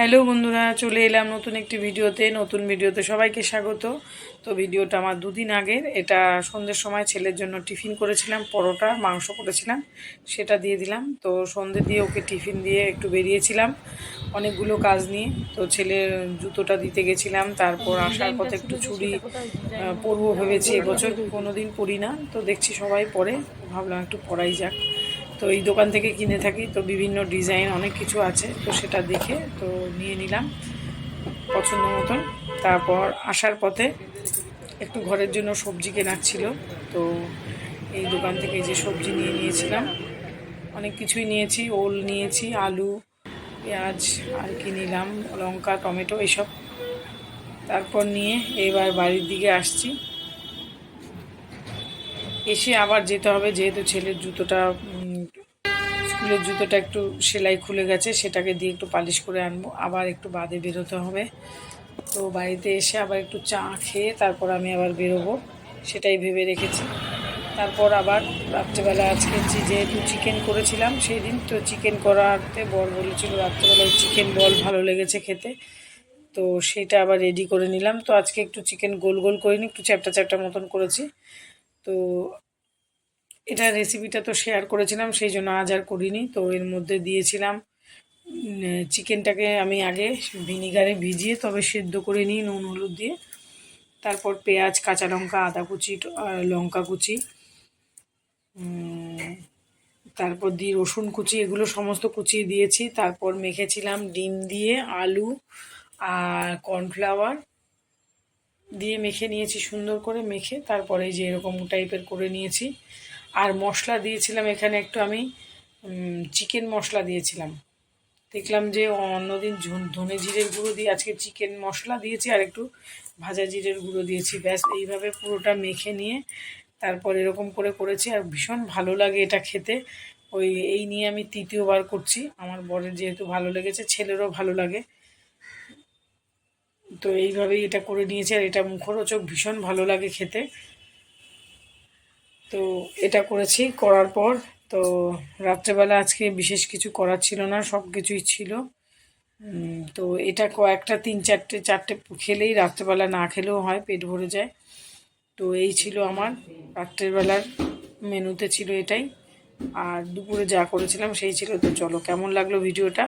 Hello বন্ধুরা চলে এলাম নতুন একটি ভিডিওতে নতুন ভিডিওতে সবাইকে স্বাগত। তো ভিডিওটা আমার দুদিন আগের। এটা সন্ধ্যের সময় ছেলের জন্য টিফিন করেছিলাম পরোটা মাংস করেছিলাম সেটা দিয়ে দিলাম। তো সন্ধ্যে দিয়ে ওকে টিফিন দিয়ে একটু বেরিয়েছিলাম অনেকগুলো কাজ নিয়ে। তো ছেলের জুতোটা দিতে গেছিলাম তারপর আসার পথে একটু চুড়ি আহ, পরবো ভেবেছি এবছর কোনো দিন পরি না। তো দেখছি সবাই পরে ভাবলাম একটু পরাই যাক। তো এই দোকান থেকে কিনে থাকি। তো বিভিন্ন ডিজাইন অনেক কিছু আছে, তো সেটা দেখে তো নিয়ে নিলাম পছন্দ মতন। তারপর আসার পথে একটু ঘরের জন্য সবজি কেনার ছিল, তো এই দোকান থেকে যে সবজি নিয়ে নিয়েছিলাম, অনেক কিছুই নিয়েছি, ওল নিয়েছি, আলু, পেঁয়াজ, আর কি নিলাম, লঙ্কা, টমেটো এইসব। তারপর নিয়ে এবার বাড়ির দিকে আসছি। এসে আবার যেতে হবে, যেহেতু ছেলের জুতোটা স্কুলের জুতোটা একটু সেলাই খুলে গেছে, সেটাকে দিয়ে একটু পালিশ করে আনব। আবার একটু বাদে বেরোতে হবে। তো বাড়িতে এসে আবার একটু চা খেয়ে তারপর আমি আবার বেরোবো, সেটাই ভেবে রেখেছি। তারপর আবার রাত্রেবেলা আজকে যেহেতু চিকেন করেছিলাম সেই দিন তো চিকেন করাতে বর বলেছিল রাত্রেবেলায় চিকেন বল ভালো লেগেছে খেতে। তো সেটা আবার রেডি করে নিলাম। তো আজকে একটু চিকেন গোল গোল করিনি, একটু চ্যাপটা চ্যাপটা মতন করেছি। তো এটা রেসিপিটা তো শেয়ার করেছিলাম, সেই জন্য আজ আর করিনি। তো এর মধ্যে দিয়েছিলাম চিকেনটাকে আমি আগে ভিনিগারে ভিজিয়ে তবে সেদ্ধ করে নিই নুন, হলুদ দিয়ে। তারপর পেঁয়াজ, কাঁচা লঙ্কা, আদা কুচি লঙ্কা কুচি তারপর দিয়ে রসুন কুচি, এগুলো সমস্ত কুচিয়ে দিয়েছি। তারপর মেখেছিলাম ডিম দিয়ে আলু আর কর্নফ্লাওয়ার দিয়ে মেখে নিয়েছি সুন্দর করে মেখে। তারপরে যে এরকম টাইপের করে নিয়েছি। আর মশলা দিয়েছিলাম এখানে একটু আমি চিকেন মশলা দিয়েছিলাম। দেখলাম যে অন্যদিন ধনে জিরের গুঁড়ো দিয়ে আজকে চিকেন মশলা দিয়েছি আর একটু ভাজা জিরের গুঁড়ো দিয়েছি। ব্যাস, এইভাবে পুরোটা মেখে নিয়ে তারপর এরকম করে করেছি আর ভীষণ ভালো লাগে এটা খেতে। ওই, এই নিয়ে আমি তৃতীয়বার করছি। আমার বরের যেহেতু ভালো লেগেছে, ছেলেরও ভালো লাগে। তো এইভাবেই এটা করে নিয়েছি আর এটা মুখরোচক ভীষণ ভালো লাগে খেতে। তো এটা করেছি, করার পর তো রাত্রেবেলা আজকে বিশেষ কিছু করার ছিল না, সব কিছুই ছিল। তো এটা কয়েকটা, তিন চারটে চারটে খেলেই রাত্রেবেলা না খেলেও হয়, পেট ভরে যায়। তো এই ছিল আমার রাত্রের বেলার মেনুতে ছিল এটাই। আর দুপুরে যা করেছিলাম সেই ছিল। তো চলো, কেমন লাগল ভিডিওটা?